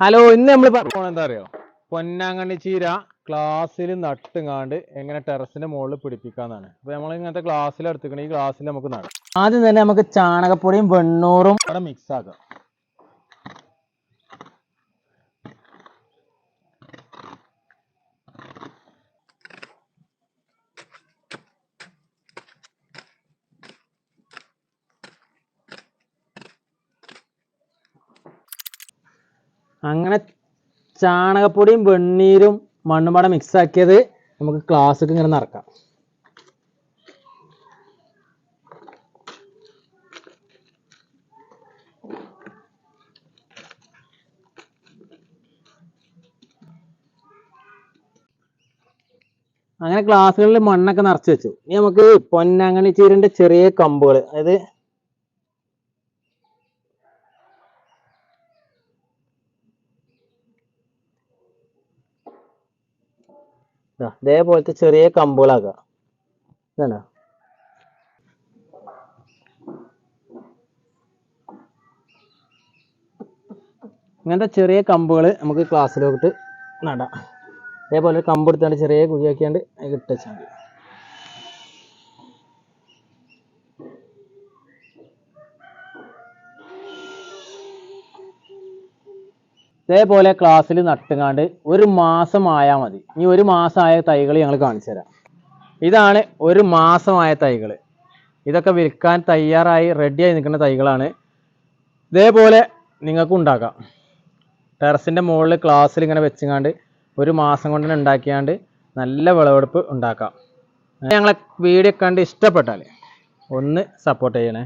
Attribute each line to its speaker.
Speaker 1: Hello ഇന്ന് നമ്മൾ പറഞ്ഞ എന്താ അറിയോ പൊന്നാങ്കണ്ണി ചീര ക്ലാസ്സിൽ നട്ടുങ്ങാണ്ട് എങ്ങനെ ടെറസിന്റെ മുകളിൽ പിടിപ്പിക്കാന്നാണ്. അപ്പൊ നമ്മൾ ഇങ്ങനത്തെ ക്ലാസ്സിൽ എടുത്തിക്കണ ഈ ക്ലാസ്സിൽ നമുക്ക് നടാം.
Speaker 2: ആദ്യം തന്നെ നമുക്ക് ചാണകപ്പൊടിയും വെണ്ണൂറും
Speaker 1: അവിടെ മിക്സ് ആക്കാം.
Speaker 2: അങ്ങനെ ചാണകപ്പൊടിയും വെണ്ണീരും മണ്ണും പാടെ മിക്സ് ആക്കിയത് നമുക്ക് ക്ലാസ്സിൽ ഇങ്ങനെ നടക്കാം. അങ്ങനെ ഗ്ലാസ്സുകളിൽ മണ്ണൊക്കെ നിറച്ച് വെച്ചു. ഇനി നമുക്ക് പൊന്നാങ്കണ്ണി ചീരന്റെ ചെറിയ കമ്പുകൾ അതായത് ഇതേപോലത്തെ ചെറിയ കമ്പുകളാക്കുക ഇതാണ്? ഇങ്ങനത്തെ ചെറിയ കമ്പുകൾ നമുക്ക് ക്ലാസ്സിലോട്ട് നടാം. ഇതേപോലെ കമ്പ് എടുത്താണ്ട് ചെറിയ കുഴിയാക്കിയാണ്ട് അതിൽ ഇട്ട് മതി. ഇതേപോലെ ക്ലാസ്സിൽ നട്ടുങ്ങാണ്ട് ഒരു മാസം ആയാൽ മതി. ഇനി ഒരു മാസമായ തൈകൾ ഞങ്ങൾ കാണിച്ചു തരാം. ഇതാണ് ഒരു മാസമായ തൈകൾ ഇതൊക്കെ വിൽക്കാൻ തയ്യാറായി റെഡിയായി നിൽക്കുന്ന തൈകളാണ്. ഇതേപോലെ നിങ്ങൾക്കും ഉണ്ടാക്കാം. ടെറസിന്റെ മുകളിൽ ക്ലാസ്സിൽ ഇങ്ങനെ വെച്ചുങ്ങാണ്ട് ഒരു മാസം കൊണ്ട് തന്നെ ഉണ്ടാക്കിയാണ്ട് നല്ല വിളവെടുപ്പ് ഉണ്ടാക്കാം. ഞങ്ങളെ വീഡിയോ കണ്ട് ഇഷ്ടപ്പെട്ടാൽ ഒന്ന് സപ്പോർട്ട് ചെയ്യണേ.